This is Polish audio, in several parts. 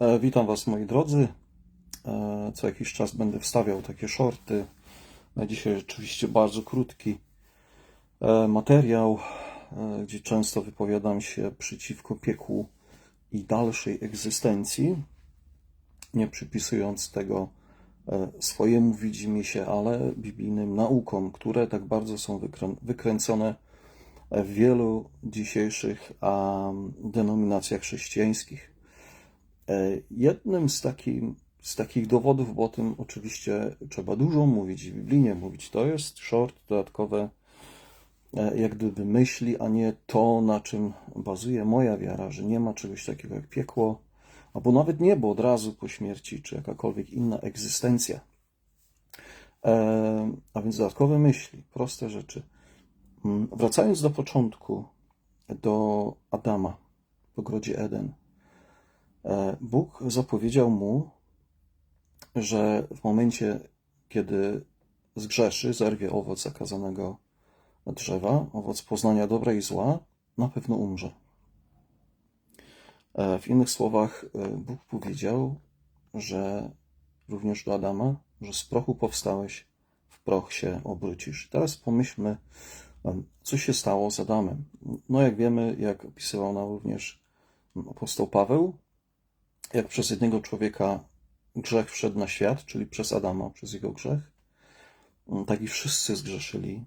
E, Witam Was moi drodzy. E, Co jakiś czas będę wstawiał takie shorty. Na dzisiaj rzeczywiście bardzo krótki e, materiał, gdzie często wypowiadam się przeciwko piekłu i dalszej egzystencji, nie przypisując tego swojemu widzimisię, ale biblijnym naukom, które tak bardzo są wykrę- wykręcone w wielu dzisiejszych denominacjach chrześcijańskich. E, Jednym z, z takich dowodów, bo o tym oczywiście trzeba dużo mówić, biblijnie mówić, to jest short, dodatkowe e, jak gdyby myśli, a nie to, na czym bazuje moja wiara, że nie ma czegoś takiego jak piekło, albo nawet niebo od razu po śmierci, czy jakakolwiek inna egzystencja. E, A więc dodatkowe myśli, proste rzeczy. Mm, Wracając do początku, do Adama w ogrodzie Eden. E, Bóg zapowiedział mu, że w momencie, kiedy zgrzeszy, zerwie owoc zakazanego drzewa, owoc poznania dobra i zła, na pewno umrze. E, W innych słowach, e, Bóg powiedział, że również do Adama, że z prochu powstałeś, w proch się obrócisz. Teraz pomyślmy, co się stało z Adamem. No, jak wiemy, jak opisywał nam również apostoł Paweł, jak przez jednego człowieka grzech wszedł na świat, czyli przez Adama, przez jego grzech, tak i wszyscy zgrzeszyli.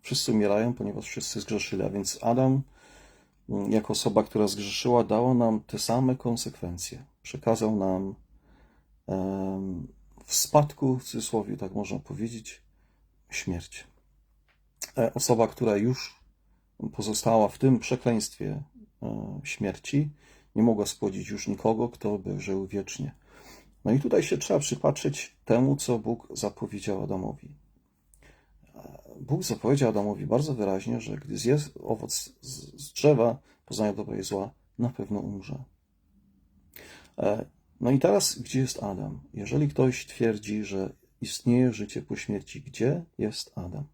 Wszyscy umierają, ponieważ wszyscy zgrzeszyli, a więc Adam, jako osoba, która zgrzeszyła, dała nam te same konsekwencje. Przekazał nam w spadku, w cudzysłowie, tak można powiedzieć, śmierć. E, Osoba, która już pozostała w tym przekleństwie e, śmierci, nie mogła spłodzić już nikogo, kto by żył wiecznie. No i tutaj się trzeba przypatrzeć temu, co Bóg zapowiedział Adamowi. Bóg zapowiedział Adamowi bardzo wyraźnie, że gdy zje owoc z drzewa poznania dobra i zła, na pewno umrze. E, No i teraz, gdzie jest Adam? Jeżeli ktoś twierdzi, że istnieje życie po śmierci, gdzie jest Adam?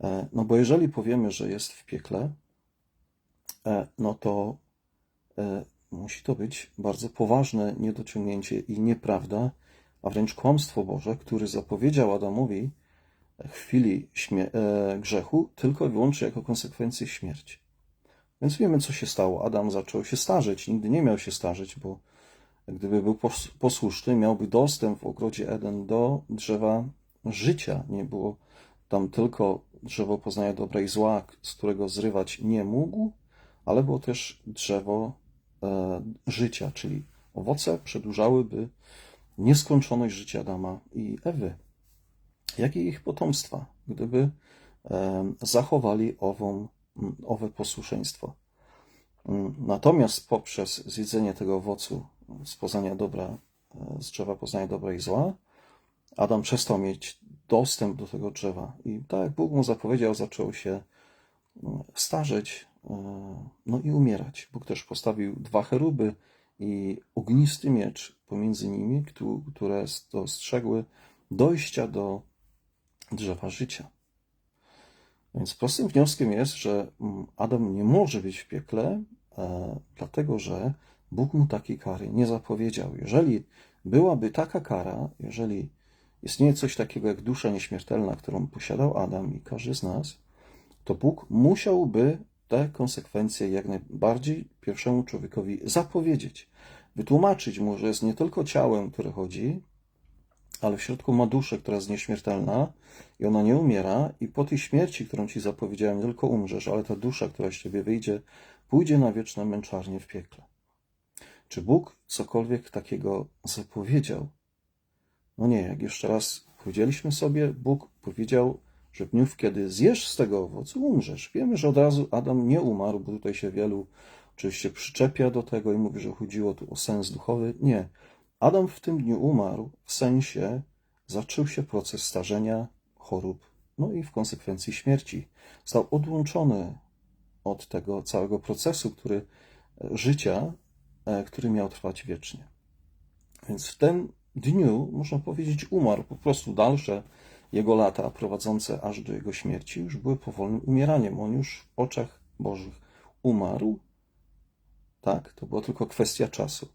E, No bo jeżeli powiemy, że jest w piekle, e, no to musi to być bardzo poważne niedociągnięcie i nieprawda, a wręcz kłamstwo Boże, który zapowiedział Adamowi w chwili e, grzechu tylko i wyłącznie jako konsekwencję śmierci. Więc wiemy, co się stało. Adam zaczął się starzeć. Nigdy nie miał się starzeć, bo gdyby był pos- posłuszny, miałby dostęp w ogrodzie Eden do drzewa życia. Nie było tam tylko drzewo poznania dobra i zła, z którego zrywać nie mógł, ale było też drzewo e, życia, czyli owoce przedłużałyby nieskończoność życia Adama i Ewy, jak i ich potomstwa, gdyby e, zachowali ową, owe posłuszeństwo. Mm, Natomiast poprzez zjedzenie tego owocu z poznania dobra, e, z drzewa poznania dobra i zła, Adam przestał mieć dostęp do tego drzewa i tak jak Bóg mu zapowiedział, zaczął się mm, starzeć, e, no i umierać. Bóg też postawił dwa cheruby i ognisty miecz pomiędzy nimi, któ- które dostrzegły dojścia do drzewa życia. Więc prostym wnioskiem jest, że mm, Adam nie może być w piekle, e, dlatego że Bóg mu takiej kary nie zapowiedział. Jeżeli byłaby taka kara, jeżeli istnieje coś takiego jak dusza nieśmiertelna, którą posiadał Adam i każdy z nas, to Bóg musiałby te konsekwencje jak najbardziej pierwszemu człowiekowi zapowiedzieć. Wytłumaczyć mu, że jest nie tylko ciałem, które chodzi, ale w środku ma duszę, która jest nieśmiertelna i ona nie umiera i po tej śmierci, którą ci zapowiedziałem, nie tylko umrzesz, ale ta dusza, która z ciebie wyjdzie, pójdzie na wieczne męczarnie w piekle. Czy Bóg cokolwiek takiego zapowiedział? No nie, jak jeszcze raz powiedzieliśmy sobie, Bóg powiedział, że w dniu, kiedy zjesz z tego owocu, umrzesz. Wiemy, że od razu Adam nie umarł, bo tutaj się wielu oczywiście przyczepia do tego i mówi, że chodziło tu o sens duchowy. Nie. Adam w tym dniu umarł, w sensie zaczął się proces starzenia, chorób, no i w konsekwencji śmierci. Został odłączony od tego całego procesu, który życia, e, który miał trwać wiecznie. Więc w tym dniu, można powiedzieć, umarł. Po prostu dalsze jego lata, prowadzące aż do jego śmierci, już były powolnym umieraniem. On już w oczach Bożych umarł. Tak, to była tylko kwestia czasu.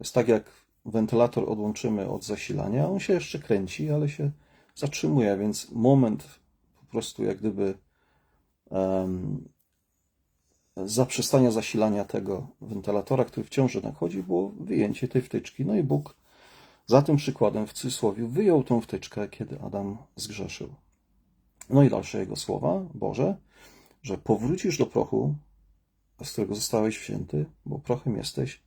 jest tak jak wentylator odłączymy od zasilania, on się jeszcze kręci, ale się zatrzymuje, więc moment po prostu jak gdyby um, zaprzestania zasilania tego wentylatora, który wciąż jednak chodzi, było wyjęcie tej wtyczki. No i Bóg za tym przykładem w cudzysłowie wyjął tą wtyczkę, kiedy Adam zgrzeszył. No i dalsze jego słowa, Boże, że powrócisz do prochu, z którego zostałeś wzięty, bo prochem jesteś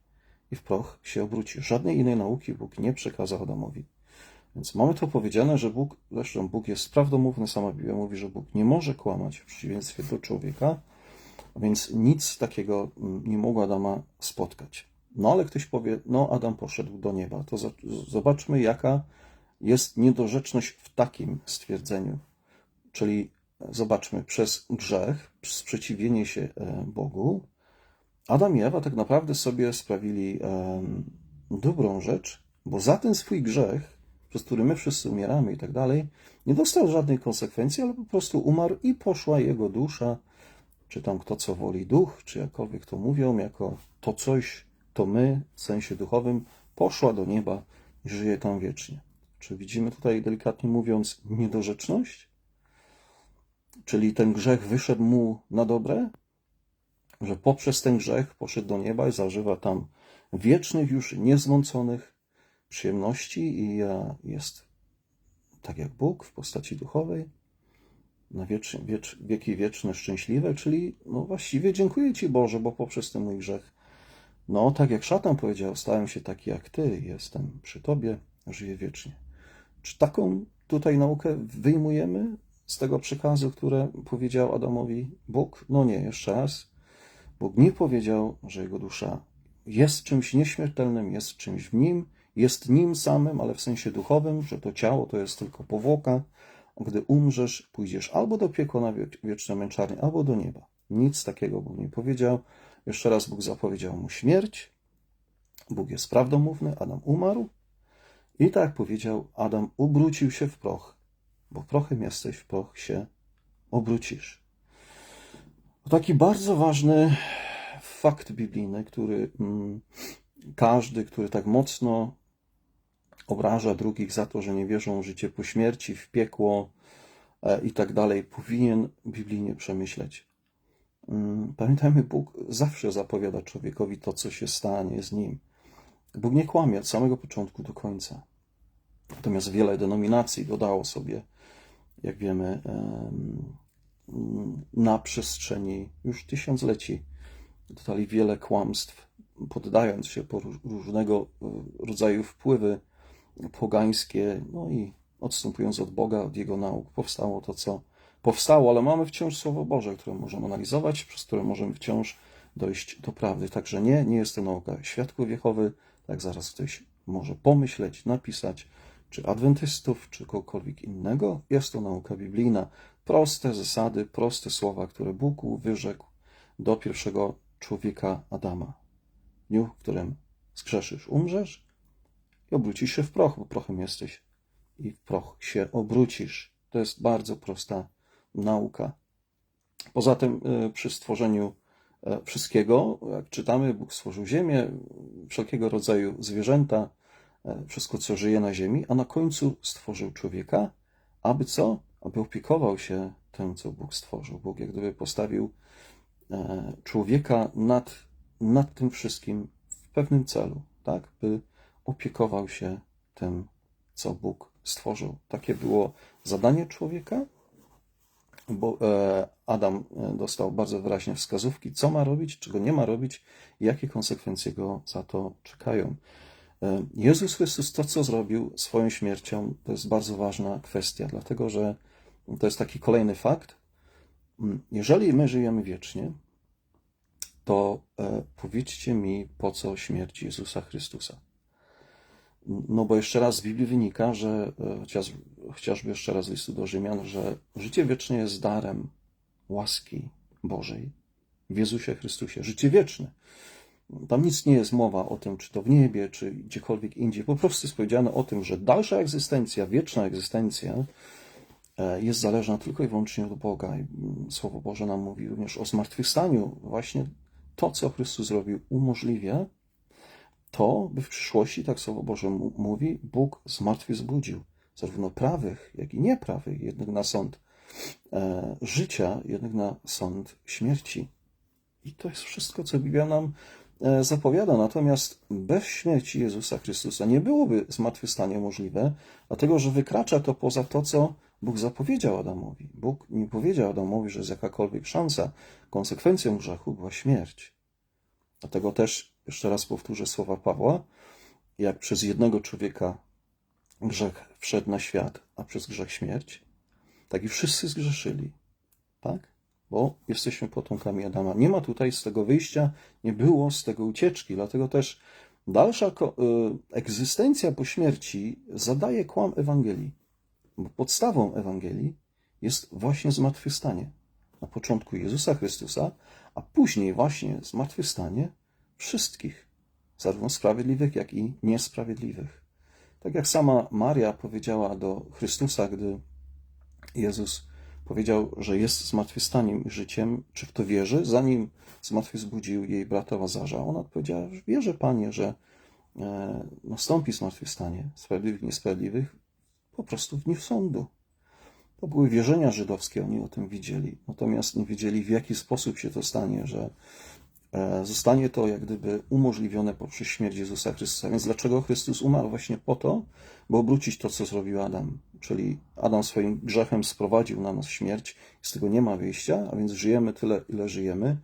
i w proch się obrócisz. Żadnej innej nauki Bóg nie przekazał Adamowi. Więc mamy to powiedziane, że Bóg, zresztą Bóg jest prawdomówny, sama Biblia mówi, że Bóg nie może kłamać w przeciwieństwie do człowieka, więc nic takiego mm, nie mogło Adama spotkać. No ale ktoś powie, no Adam poszedł do nieba. To zobaczmy, jaka jest niedorzeczność w takim stwierdzeniu. Czyli zobaczmy, przez grzech, sprzeciwienie się e, Bogu, Adam i Ewa tak naprawdę sobie sprawili dobrą rzecz, bo za ten swój grzech, przez który my wszyscy umieramy i tak dalej, nie dostał żadnej konsekwencji, ale po prostu umarł i poszła jego dusza, czy tam kto co woli duch, czy jakkolwiek to mówią, jako to coś, to my, w sensie duchowym, poszła do nieba i żyje tam wiecznie. Czy widzimy tutaj, delikatnie mówiąc, niedorzeczność? Czyli ten grzech wyszedł mu na dobre, że poprzez ten grzech poszedł do nieba i zażywa tam wiecznych, już niezmąconych przyjemności i jest tak jak Bóg w postaci duchowej, na wiecz, wiecz, wieki wieczne, szczęśliwe, czyli no właściwie dziękuję Ci Boże, bo poprzez ten mój grzech, no tak jak szatan powiedział, stałem się taki jak Ty, jestem przy Tobie, żyję wiecznie. Czy taką tutaj naukę wyjmujemy z tego przekazu, które powiedział Adamowi Bóg? No nie, jeszcze raz. Bóg nie powiedział, że jego dusza jest czymś nieśmiertelnym, jest czymś w nim, jest nim samym, ale w sensie duchowym, że to ciało to jest tylko powłoka. Gdy umrzesz, pójdziesz albo do piekła na wieczne męczarnie, albo do nieba. Nic takiego Bóg nie powiedział. Jeszcze raz Bóg zapowiedział mu śmierć. Bóg jest prawdomówny, Adam umarł. I tak powiedział, Adam obrócił się w proch, bo prochem jesteś, w proch się obrócisz. Taki bardzo ważny fakt biblijny, który mm, każdy, który tak mocno obraża drugich za to, że nie wierzą w życie po śmierci, w piekło e, i tak dalej, powinien biblijnie przemyśleć. Mm, pamiętajmy, Bóg zawsze zapowiada człowiekowi to, co się stanie z nim. Bóg nie kłamie od samego początku do końca. Natomiast wiele denominacji dodało sobie, jak wiemy, na przestrzeni już tysiącleci dodali wiele kłamstw, poddając się po różnego e, rodzaju wpływy pogańskie, no i odstępując od Boga, od Jego nauk, powstało to, co powstało, ale mamy wciąż Słowo Boże, które możemy analizować, przez które możemy wciąż dojść do prawdy. Także nie, nie jest to nauka świadków wiechowy, tak zaraz ktoś może pomyśleć, napisać, czy adwentystów, czy kogokolwiek innego. Jest to nauka biblijna. Proste zasady, proste słowa, które Bóg wyrzekł do pierwszego człowieka Adama. W dniu, w którym zgrzeszysz, umrzesz i obrócisz się w proch, bo prochem jesteś i w proch się obrócisz. To jest bardzo prosta nauka. Poza tym y, przy stworzeniu e, wszystkiego, jak czytamy, Bóg stworzył ziemię, wszelkiego rodzaju zwierzęta, e, wszystko, co żyje na ziemi, a na końcu stworzył człowieka, aby co? Aby opiekował się tym, co Bóg stworzył. Bóg jak gdyby postawił e, człowieka nad, nad tym wszystkim w pewnym celu, tak? By opiekował się tym, co Bóg stworzył. Takie było zadanie człowieka, bo e, Adam e, dostał bardzo wyraźnie wskazówki, co ma robić, czego nie ma robić jakie konsekwencje go za to czekają. E, Jezus Chrystus to, co zrobił swoją śmiercią, to jest bardzo ważna kwestia, dlatego że to jest taki kolejny fakt. Mm, jeżeli my żyjemy wiecznie, to powiedzcie mi, po co śmierć Jezusa Chrystusa. No bo jeszcze raz z Biblii wynika, że e, chociaż, chociażby jeszcze raz z listu do Rzymian, że życie wieczne jest darem łaski Bożej w Jezusie Chrystusie. Życie wieczne. Tam nic nie jest mowa o tym, czy to w niebie, czy gdziekolwiek indziej. Po prostu jest powiedziane o tym, że dalsza egzystencja, wieczna egzystencja e, jest zależna tylko i wyłącznie od Boga. I Słowo Boże nam mówi również o zmartwychwstaniu. Właśnie to, co Chrystus zrobił, umożliwia to, by w przyszłości, tak Słowo Boże mówi, Bóg zmartwychwzbudził zarówno prawych, jak i nieprawych, jednych na sąd e, życia, jednych na sąd śmierci. I to jest wszystko, co Biblia nam e, zapowiada. Natomiast bez śmierci Jezusa Chrystusa nie byłoby zmartwychwstanie możliwe, dlatego że wykracza to poza to, co Bóg zapowiedział Adamowi. Bóg nie powiedział Adamowi, że jest jakakolwiek szansa. Konsekwencją grzechu była śmierć. Dlatego też, jeszcze raz powtórzę słowa Pawła, jak przez jednego człowieka grzech wszedł na świat, a przez grzech śmierć, tak i wszyscy zgrzeszyli. Tak? Bo jesteśmy potomkami Adama. Nie ma tutaj z tego wyjścia, nie było z tego ucieczki. Dlatego też dalsza y, egzystencja po śmierci zadaje kłam Ewangelii. Bo podstawą Ewangelii jest właśnie zmartwychwstanie. Na początku Jezusa Chrystusa, a później właśnie zmartwychwstanie wszystkich, zarówno sprawiedliwych, jak i niesprawiedliwych. Tak jak sama Maria powiedziała do Chrystusa, gdy Jezus powiedział, że jest zmartwychwstaniem i życiem, czy w to wierzy, zanim zmartwychwzbudził jej brata Łazarza. Ona odpowiedziała, że wierzę, Panie, że e, nastąpi zmartwychwstanie sprawiedliwych i niesprawiedliwych po prostu w dniu sądu. To były wierzenia żydowskie, oni o tym widzieli. Natomiast nie wiedzieli, w jaki sposób się to stanie, że zostanie to jak gdyby umożliwione poprzez śmierć Jezusa Chrystusa. Więc dlaczego Chrystus umarł? Właśnie po to, by obrócić to, co zrobił Adam. Czyli Adam swoim grzechem sprowadził na nas śmierć, z tego nie ma wyjścia, a więc żyjemy tyle, ile żyjemy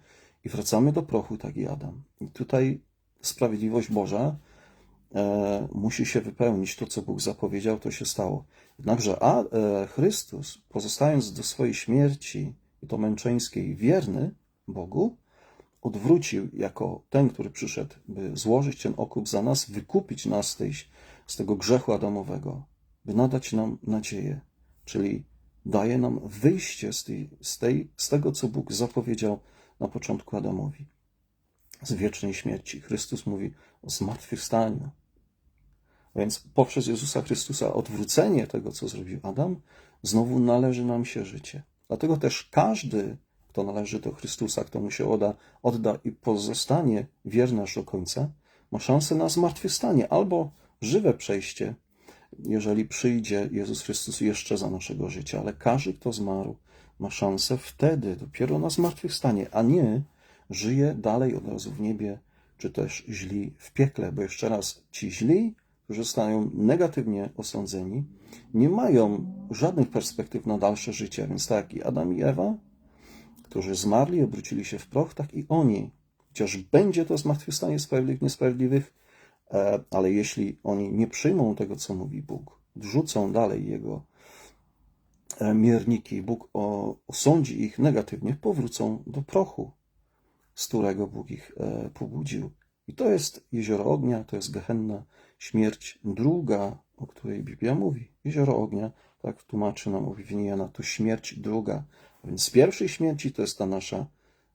i wracamy do prochu, tak i Adam. I tutaj sprawiedliwość Boża e, musi się wypełnić. To, co Bóg zapowiedział, to się stało. Jednakże a, e, Chrystus, pozostając do swojej śmierci, i to męczeńskiej, wierny Bogu, odwrócił jako ten, który przyszedł, by złożyć ten okup za nas, wykupić nas z, tej, z tego grzechu adamowego, by nadać nam nadzieję, czyli daje nam wyjście z, tej, z, tej, z tego, co Bóg zapowiedział na początku Adamowi, z wiecznej śmierci. Chrystus mówi o zmartwychwstaniu. Więc poprzez Jezusa Chrystusa odwrócenie tego, co zrobił Adam, znowu należy nam się życie. Dlatego też każdy, kto należy do Chrystusa, kto mu się odda, i pozostanie wierny aż do końca, ma szansę na zmartwychwstanie albo żywe przejście, jeżeli przyjdzie Jezus Chrystus jeszcze za naszego życia. Ale każdy, kto zmarł, ma szansę wtedy dopiero na zmartwychwstanie, a nie żyje dalej od razu w niebie, czy też źli w piekle. Bo jeszcze raz, ci źli, którzy zostają negatywnie osądzeni, nie mają żadnych perspektyw na dalsze życie. Więc tak i Adam i Ewa, którzy zmarli, obrócili się w proch, tak i oni. Chociaż będzie to zmartwychwstanie sprawiedliwych, niesprawiedliwych, e, ale jeśli oni nie przyjmą tego, co mówi Bóg, odrzucą dalej Jego e, mierniki, Bóg osądzi ich negatywnie, powrócą do prochu, z którego Bóg ich e, pobudził. I to jest jezioro ognia, to jest gehenna, śmierć druga, o której Biblia mówi. Jezioro ognia, tak tłumaczy nam objawienie Jana, to śmierć druga. Więc pierwszej śmierci to jest ta nasza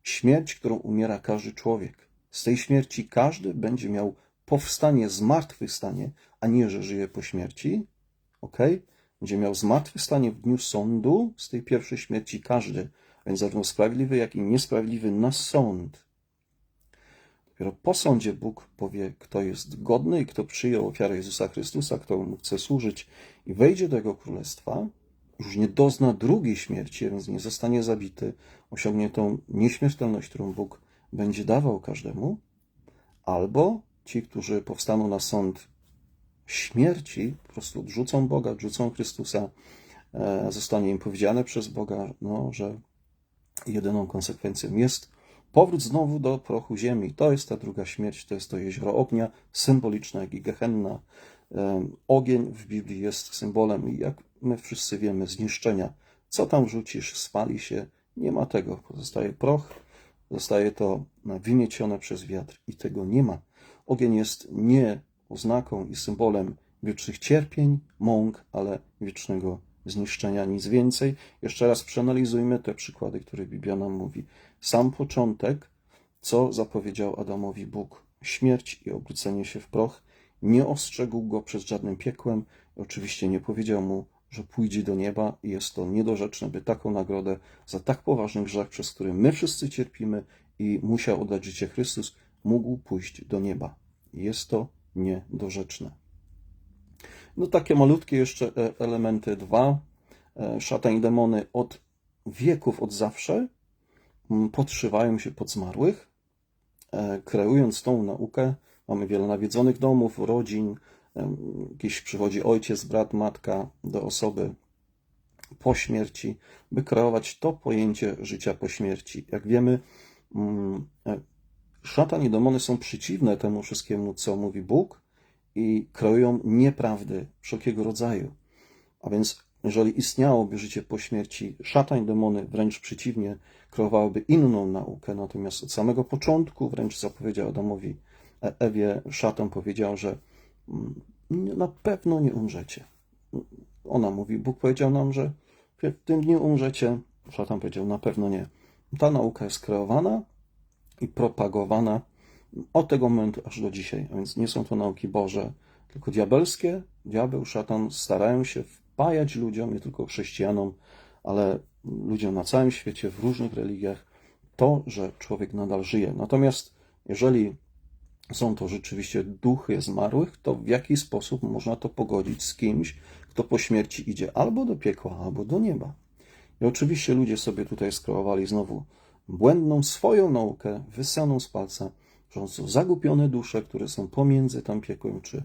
śmierć, którą umiera każdy człowiek. Z tej śmierci każdy będzie miał powstanie, zmartwychwstanie, a nie, że żyje po śmierci. ok? Będzie miał zmartwychwstanie w dniu sądu, z tej pierwszej śmierci każdy, więc zarówno sprawiedliwy, jak i niesprawiedliwy na sąd. Dopiero po sądzie Bóg powie, kto jest godny i kto przyjął ofiarę Jezusa Chrystusa, kto mu chce służyć i wejdzie do Jego królestwa, już nie dozna drugiej śmierci, więc nie zostanie zabity, osiągnie tą nieśmiertelność, którą Bóg będzie dawał każdemu, albo ci, którzy powstaną na sąd śmierci, po prostu odrzucą Boga, odrzucą Chrystusa, e, zostanie im powiedziane przez Boga, no, że jedyną konsekwencją jest powrót znowu do prochu ziemi. To jest ta druga śmierć, to jest to jezioro ognia, symboliczne jak i gehenna. Em, Ogień w Biblii jest symbolem, i jak my wszyscy wiemy, zniszczenia. Co tam rzucisz, spali się, nie ma tego. Pozostaje proch, zostaje to wymiecione przez wiatr i tego nie ma. Ogień jest nie oznaką i symbolem wiecznych cierpień, mąk, ale wiecznego zniszczenia, nic więcej. Jeszcze raz przeanalizujmy te przykłady, które Biblia nam mówi. Sam początek, co zapowiedział Adamowi Bóg, śmierć i obrócenie się w proch, nie ostrzegł go przed żadnym piekłem, oczywiście nie powiedział mu, że pójdzie do nieba i jest to niedorzeczne, by taką nagrodę za tak poważny grzech, przez który my wszyscy cierpimy i musiał oddać życie Chrystus, mógł pójść do nieba. Jest to niedorzeczne. No takie malutkie jeszcze e, elementy dwa. E, Szatan i demony od wieków, od zawsze mm, podszywają się pod zmarłych, e, kreując tą naukę. Mamy wiele nawiedzonych domów, rodzin, jakiś przychodzi ojciec, brat, matka do osoby po śmierci, by kreować to pojęcie życia po śmierci. Jak wiemy, mm, e, szatan i demony są przeciwne temu wszystkiemu, co mówi Bóg i kreują nieprawdy wszelkiego rodzaju. A więc, jeżeli istniałoby życie po śmierci, szatan i demony wręcz przeciwnie kreowałyby inną naukę, natomiast od samego początku wręcz zapowiedział Adamowi E- Ewie, szatan powiedział, że na pewno nie umrzecie. Ona mówi, Bóg powiedział nam, że w tym dniu umrzecie. Szatan powiedział, na pewno nie. Ta nauka jest kreowana i propagowana od tego momentu aż do dzisiaj. A więc nie są to nauki Boże, tylko diabelskie. Diabeł, szatan starają się wpajać ludziom, nie tylko chrześcijanom, ale ludziom na całym świecie, w różnych religiach, to, że człowiek nadal żyje. Natomiast jeżeli są to rzeczywiście duchy zmarłych, to w jaki sposób można to pogodzić z kimś, kto po śmierci idzie albo do piekła, albo do nieba. I oczywiście ludzie sobie tutaj skreowali znowu błędną swoją naukę, wyssaną z palca, że są zagubione dusze, które są pomiędzy tam piekłem czy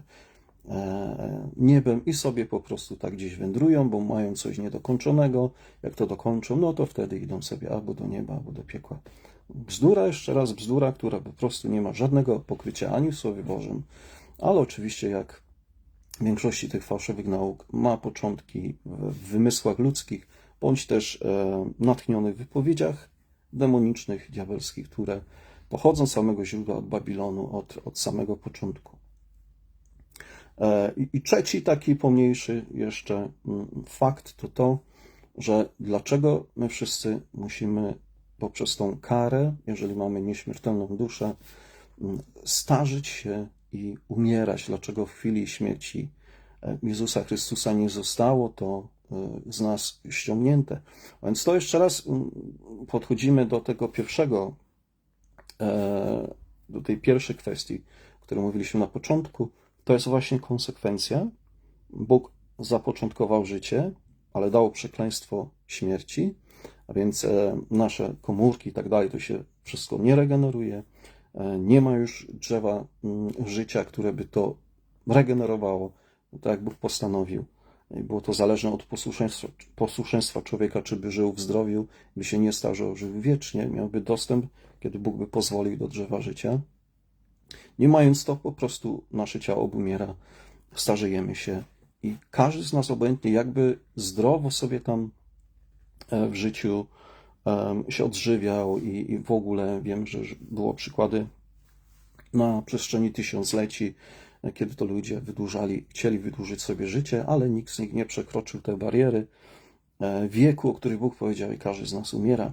e, niebem i sobie po prostu tak gdzieś wędrują, bo mają coś niedokończonego. Jak to dokończą, no to wtedy idą sobie albo do nieba, albo do piekła. Bzdura, jeszcze raz bzdura, która po prostu nie ma żadnego pokrycia ani w Słowie Bożym, ale oczywiście jak w większości tych fałszywych nauk ma początki w wymysłach ludzkich, bądź też e, natchnionych wypowiedziach demonicznych, diabelskich, które pochodzą z samego źródła od Babilonu, od, od samego początku. E, I, I trzeci taki pomniejszy jeszcze mm, fakt to to, że dlaczego my wszyscy musimy poprzez tą karę, jeżeli mamy nieśmiertelną duszę, mm, starzyć się i umierać. Dlaczego w chwili śmierci e, Jezusa Chrystusa nie zostało to e, z nas ściągnięte. Więc to jeszcze raz mm, podchodzimy do tego pierwszego, e, do tej pierwszej kwestii, o której mówiliśmy na początku. To jest właśnie konsekwencja. Bóg zapoczątkował życie, ale dał przekleństwo śmierci, a więc e, nasze komórki i tak dalej, to się wszystko nie regeneruje. E, Nie ma już drzewa mm, życia, które by to regenerowało, tak jak Bóg postanowił. I Było to zależne od posłuszeństwa, posłuszeństwa człowieka, czy by żył w zdrowiu, by się nie starzył, żył wiecznie, miałby dostęp, kiedy Bóg by pozwolił do drzewa życia. Nie mając to, po prostu nasze ciało obumiera, starzejemy się i każdy z nas obojętnie jakby zdrowo sobie tam e, w życiu się odżywiał i, w ogóle wiem, że było przykłady na przestrzeni tysiącleci, e, kiedy to ludzie wydłużali, chcieli wydłużyć sobie życie, ale nikt z nich nie przekroczył tej bariery e, wieku, o której Bóg powiedział i każdy z nas umiera.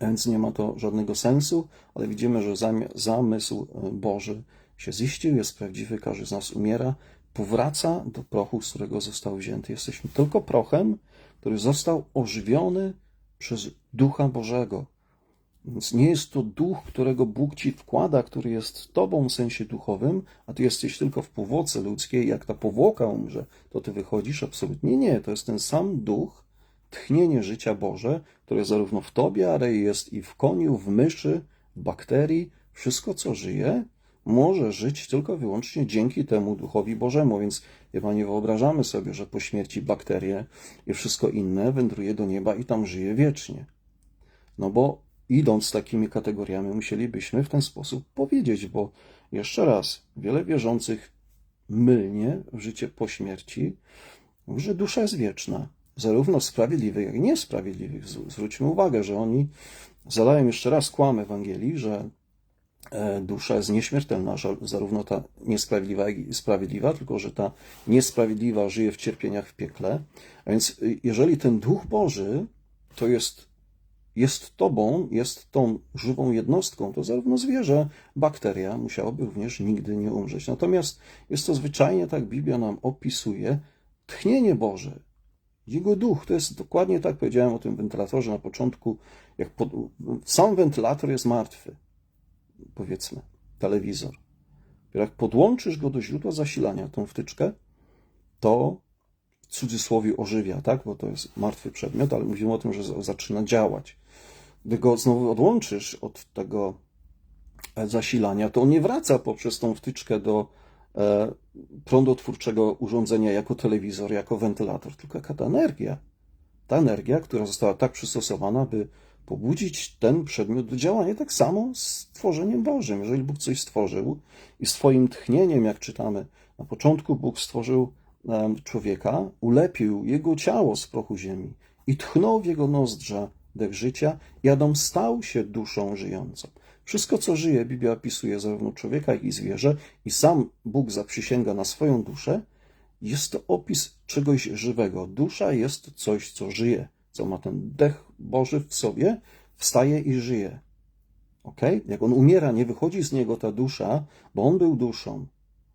Więc nie ma to żadnego sensu, ale widzimy, że zamysł Boży się ziścił, jest prawdziwy, każdy z nas umiera, powraca do prochu, z którego został wzięty. Jesteśmy tylko prochem, który został ożywiony przez Ducha Bożego. Więc nie jest to duch, którego Bóg ci wkłada, który jest tobą w sensie duchowym, a ty jesteś tylko w powłoce ludzkiej. Jak ta powłoka umrze, to ty wychodzisz absolutnie nie. To jest ten sam duch, tchnienie życia Boże, które zarówno w tobie, ale jest i w koniu, w myszy, w bakterii. Wszystko, co żyje, może żyć tylko i wyłącznie dzięki temu Duchowi Bożemu. Więc chyba nie wyobrażamy sobie, że po śmierci bakterie i wszystko inne wędruje do nieba i tam żyje wiecznie. No bo idąc takimi kategoriami, musielibyśmy w ten sposób powiedzieć, bo jeszcze raz, wiele wierzących mylnie w życie po śmierci, że dusza jest wieczna. Zarówno sprawiedliwych, jak i niesprawiedliwych. Zwróćmy uwagę, że oni zadają jeszcze raz kłam Ewangelii, że dusza jest nieśmiertelna, zarówno ta niesprawiedliwa, jak i sprawiedliwa, tylko że ta niesprawiedliwa żyje w cierpieniach w piekle. A więc y, jeżeli ten Duch Boży to jest jest tobą, jest tą żywą jednostką, to zarówno zwierzę, bakteria musiałoby również nigdy nie umrzeć. Natomiast jest to zwyczajnie, tak Biblia nam opisuje, tchnienie Boże. Jego duch, to jest dokładnie tak, powiedziałem o tym wentylatorze na początku, jak pod, sam wentylator jest martwy, powiedzmy, telewizor. Jak podłączysz go do źródła zasilania, tą wtyczkę, to w cudzysłowie ożywia, tak? Bo to jest martwy przedmiot, ale mówimy o tym, że za- zaczyna działać. Gdy go znowu odłączysz od tego e, zasilania, to on nie wraca poprzez tą wtyczkę do e, prądotwórczego urządzenia jako telewizor, jako wentylator, tylko jaka ta energia. Ta energia, która została tak przystosowana, by pobudzić ten przedmiot do działania. Tak samo z tworzeniem Bożym. Jeżeli Bóg coś stworzył i swoim tchnieniem, jak czytamy na początku, Bóg stworzył człowieka, ulepił jego ciało z prochu ziemi i tchnął w jego nozdrza dech życia i Adam stał się duszą żyjącą. Wszystko, co żyje, Biblia opisuje zarówno człowieka, jak i zwierzę i sam Bóg zaprzysięga na swoją duszę, jest to opis czegoś żywego. Dusza jest coś, co żyje, co ma ten dech Boży w sobie, wstaje i żyje. Ok? Jak on umiera, nie wychodzi z niego ta dusza, bo on był duszą.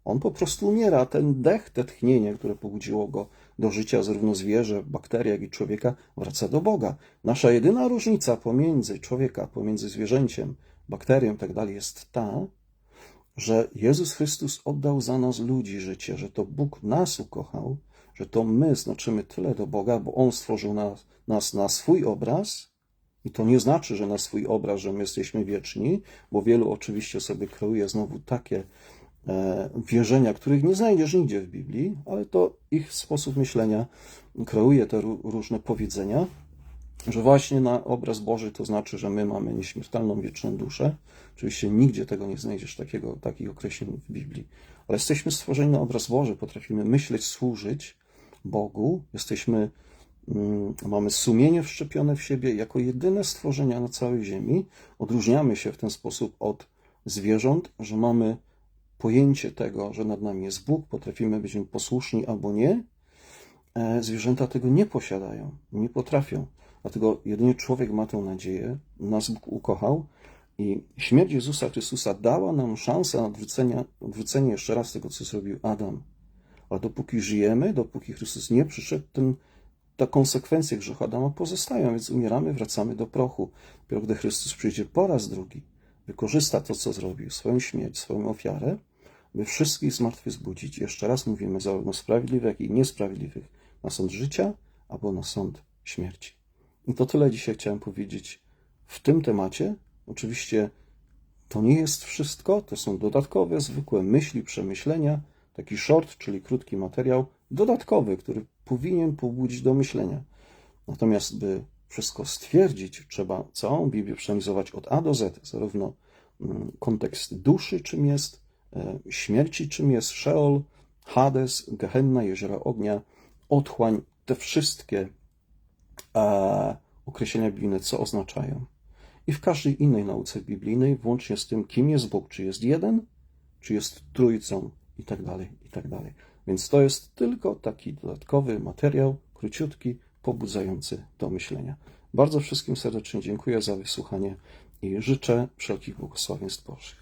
On po prostu umiera. Ten dech, te tchnienie, które pobudziło go do życia, zarówno zwierzę, bakteria, jak i człowieka, wraca do Boga. Nasza jedyna różnica pomiędzy człowieka, pomiędzy zwierzęciem, bakterią i tak dalej jest ta, że Jezus Chrystus oddał za nas ludzi życie, że to Bóg nas ukochał, że to my znaczymy tyle do Boga, bo On stworzył nas, nas na swój obraz. I to nie znaczy, że na swój obraz, że my jesteśmy wieczni, bo wielu oczywiście sobie kreuje znowu takie e, wierzenia, których nie znajdziesz nigdzie w Biblii, ale to ich sposób myślenia kreuje te ró- różne powiedzenia, że właśnie na obraz Boży to znaczy, że my mamy nieśmiertelną wieczną duszę. Oczywiście nigdzie tego nie znajdziesz takiego, takich określeń w Biblii, ale jesteśmy stworzeni na obraz Boży, potrafimy myśleć, służyć Bogu, jesteśmy, mm, mamy sumienie wszczepione w siebie jako jedyne stworzenia na całej ziemi. Odróżniamy się w ten sposób od zwierząt, że mamy pojęcie tego, że nad nami jest Bóg, potrafimy być mu posłuszni albo nie. E, Zwierzęta tego nie posiadają, nie potrafią. Dlatego jedynie człowiek ma tę nadzieję. Nas Bóg ukochał i śmierć Jezusa Chrystusa dała nam szansę na odwrócenie, odwrócenie jeszcze raz tego, co zrobił Adam. Ale dopóki żyjemy, dopóki Chrystus nie przyszedł, ten, te konsekwencje grzechu Adama pozostają, więc umieramy, wracamy do prochu. Dopiero gdy Chrystus przyjdzie po raz drugi, wykorzysta to, co zrobił, swoją śmierć, swoją ofiarę, by wszystkich zmartwychwzbudzić. Jeszcze raz mówimy, zarówno sprawiedliwych, jak i niesprawiedliwych, na sąd życia albo na sąd śmierci. I to tyle dzisiaj chciałem powiedzieć w tym temacie. Oczywiście to nie jest wszystko, to są dodatkowe, zwykłe myśli, przemyślenia, taki short, czyli krótki materiał, dodatkowy, który powinien pobudzić do myślenia. Natomiast, by wszystko stwierdzić, trzeba całą Biblię przeanalizować od A do Z, zarówno mm, kontekst duszy, czym jest, e, śmierci, czym jest Sheol, Hades, Gehenna, jeziora ognia, otchłań, te wszystkie e, określenia biblijne, co oznaczają. I w każdej innej nauce biblijnej, włącznie z tym, kim jest Bóg, czy jest jeden, czy jest trójcą, i tak dalej, i tak dalej. Więc to jest tylko taki dodatkowy materiał, króciutki, pobudzający do myślenia. Bardzo wszystkim serdecznie dziękuję za wysłuchanie i życzę wszelkich błogosławieństw Bożych.